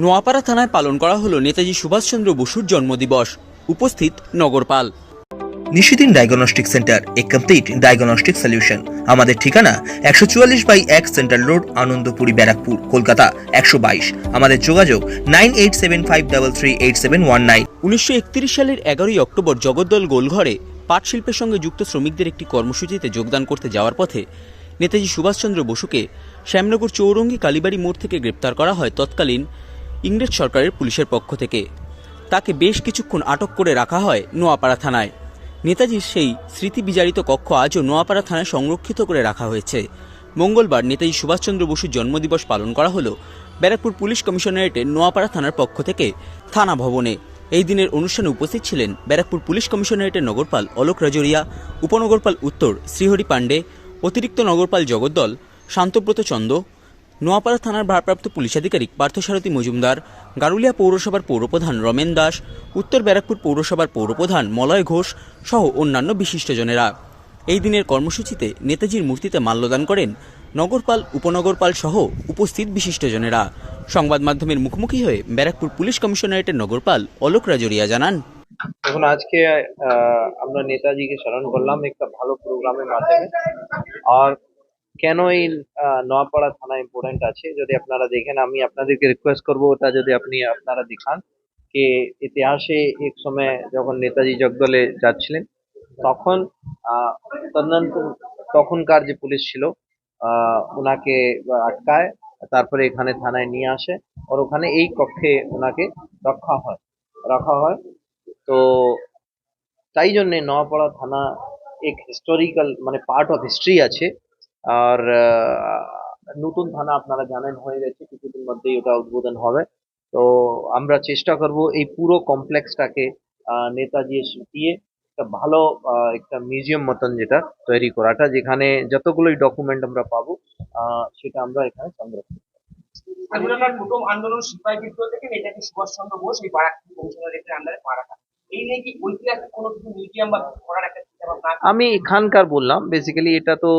নোয়াপাড়া থানায় পালন করা হলো নেতাজি সুভাষচন্দ্র বসুর জন্মদিবস। উপস্থিত নগরপাল। নিশিদিন ডায়াগনস্টিক সেন্টার এ কমপ্লিট ডায়াগনস্টিক সলিউশন। আমাদের ঠিকানা একশো চুয়াল্লিশ বাই এক সেন্ট্রাল রোড আনন্দপুরি ব্যারাকপুর কলকাতা একশো বাইশ। আমাদের যোগাযোগ nine eight seven five double three eight seven one nine. উনিশশো একত্রিশ সালের এগারোই অক্টোবর জগদ্দল গোলঘরে পাট শিল্পের সঙ্গে যুক্ত শ্রমিকদের একটি কর্মসূচিতে যোগদান করতে যাওয়ার পথে নেতাজি সুভাষচন্দ্র বসুকে শ্যামনগর চৌরঙ্গি কালীবাড়ি মোড় থেকে গ্রেপ্তার করা হয়। তৎকালীন ইংরেজ সরকারের পুলিশের পক্ষ থেকে। তাকে বেশ কিছুক্ষণ আটক করে রাখা হয় নোয়াপাড়া থানায়। নেতাজির সেই স্মৃতি বিজারিত কক্ষ আজও নোয়াপাড়া থানায় সংরক্ষিত করে রাখা হয়েছে। মঙ্গলবার নেতাজি সুভাষচন্দ্র বসুর জন্মদিবস পালন করা হলো ব্যারাকপুর পুলিশ কমিশনারেটের নোয়াপাড়া থানার পক্ষ থেকে থানা ভবনে। এই দিনের অনুষ্ঠানে উপস্থিত ছিলেন ব্যারাকপুর পুলিশ কমিশনারেটের নগরপাল অলোক রাজরিয়া, উপনগরপাল উত্তর শ্রীহরি পাণ্ডে, অতিরিক্ত নগরপাল জগদ্দল, শান্তব্রত চন্দ নোয়াপাড়া থানার ভারপ্রাপ্ত পুলিশ আধিকারিক পার্থসারথী মজুমদার, গারুলিয়া পৌরসভার পৌরপ্রধান রমেন দাস, উত্তর ব্যারাকপুর পৌরসভার পৌরপ্রধান মলয় ঘোষ সহ অন্যান্য বিশিষ্টজনেরা। এই দিনের কর্মসূচিতে নেতাজির মূর্তিতে মাল্যদান করেন নগরপাল, উপনগরপাল সহ উপস্থিত বিশিষ্টজনেরা। সংবাদ মাধ্যমের মুখোমুখি হয়ে ব্যারাকপুর পুলিশ কমিশনারেটের নগরপাল অলোক রাজরিয়া জানান। এখন আজকে আমরা নেতাজিকে স্মরণ করলাম, একটা ভালো প্রোগ্রামের মাধ্যমে। আর কেন এই নোয়াপাড়া থানা ইম্পর্টেন্ট আছে? যদি আপনারা দেখেন, আমি আপনাদেরকে রিকোয়েস্ট করব, ওটা যদি আপনি, আপনারা দেখান যে ইতিহাসে এক সময় যখন নেতাজি জগদলে যাচ্ছিলেন, তখন তদনন্তর তখনকার যে পুলিশ ছিল ওনাকে আটকায়, তারপরে এখানে থানায় নিয়ে আসে আর ওখানে এই কক্ষে ওনাকে রক্ষা হয় রাখা হয়। তো তাই জন্যে নোয়াপাড়া থানা এক হিস্টোরিক্যাল মানে পার্ট অফ হিস্ট্রি আছে। আর নতুন থানা আপনারা জানেন হয়ে গেছে, কিছুদিন মধ্যেই ওটা উদ্বোধন হবে তো আমরা চেষ্টা করব এই পুরো কমপ্লেক্সটাকে নেতাজি দিয়ে একটা ভালো একটা মিউজিয়াম মতন যেটা তৈরি করাটা, যেখানে যতগুলোই ডকুমেন্ট আমরা পাবো সেটা আমরা এখানে সংরক্ষণ আন্দোলন সিপাহী বিদ্রোহ থেকে এই নিয়ে কি ঐতিহাসিক কোনো কিছু মিউজিয়াম বা করার একটা? আমি এখানকার বললাম বেসিক্যালি এটা তো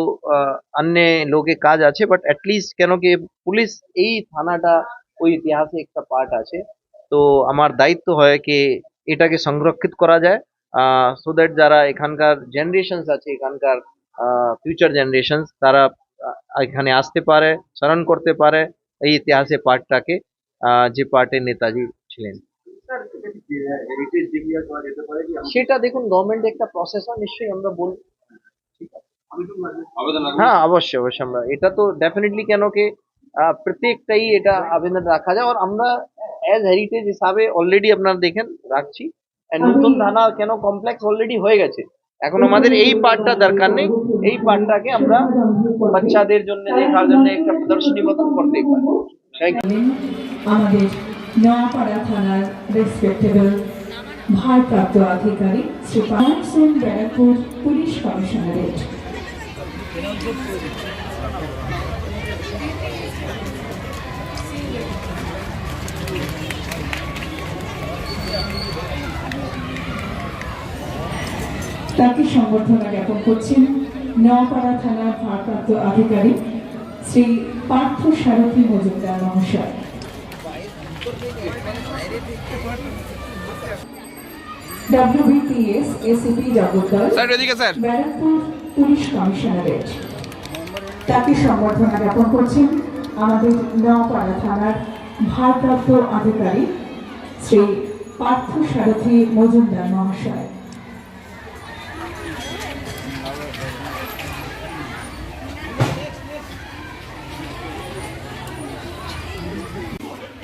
অন্য লোকে কাজ আছে বাট অ্যাটলিস্ট কেন কি পুলিশ এই থানাটা, ওই ইতিহাসে একটা পার্ট আছে। তো আমার দায়িত্ব হয় কি এটাকে সংরক্ষিত করা যায় সো দ্যাট যারা এখানকার জেনারেশনস আছে, এখানকার ফিউচার জেনারেশনস তারা এখানে আসতে পারে, স্মরণ করতে পারে এই ইতিহাসে পার্টটাকে যে পার্টে নেতাজি ছিলেন। সেটা দেখুন গভর্নমেন্ট একটা প্রসেস হয় নিশ্চয়ই আমরা বল হ্যাঁ অবশ্যই অবশ্যই আমরা এটা তো ডেফিনেটলি কেন কে প্রত্যেকটাই এটা আবেদন রাখা যায়। আর আমরা অ্যাজ হেরিটেজ হিসাবে অলরেডি আপনারা দেখেন রাখছি। নতুন থানা কেন কমপ্লেক্স অলরেডি হয়ে গেছে? এখন আমাদের এই পার্টটা দরকার নেই। এই পার্টটাকে আমরা বাচ্চাদের জন্য দেখার জন্য একটা প্রদর্শনী মতন করতেই পারি. আমাদের নোয়াপাড়া থানার রেসপেক্টেবল ভারপ্রাপ্ত আধিকারিক শ্রী পাওয়ান সেন ব্যারাকপুর, পুলিশ কমিশনারেট। তাকে সংবর্ধনা জ্ঞাপন করছেন নোয়াপাড়া থানার ভারপ্রাপ্ত আধিকারিক শ্রী পার্থ সারথী মজুমদার মহাশয়। WBPS ACP Jagaddal Barrackpore police commissionerate তাকে সম্বর্ধনা জ্ঞাপন করছেন আমাদের নোয়াপাড়া থানার ভারপ্রাপ্ত আধিকারিক শ্রী পার্থ সারথী মজুমদার মহাশয়।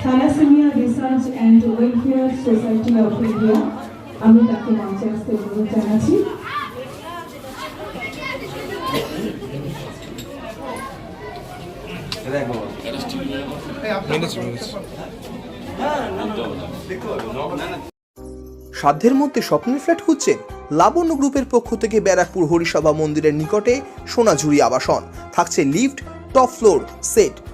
Thalassaemia research and welfare society of India আমি তাকে মঞ্চে আসতে অনুরোধ জানাচ্ছি। সাধ্যের মধ্যে স্বপ্নের ফ্ল্যাট খুঁজছেন লাবণ্য গ্রুপের পক্ষ থেকে ব্যারাকপুর হরিসভা মন্দিরের নিকটে সোনাঝুরি আবাসন। থাকছে lift, top floor, set.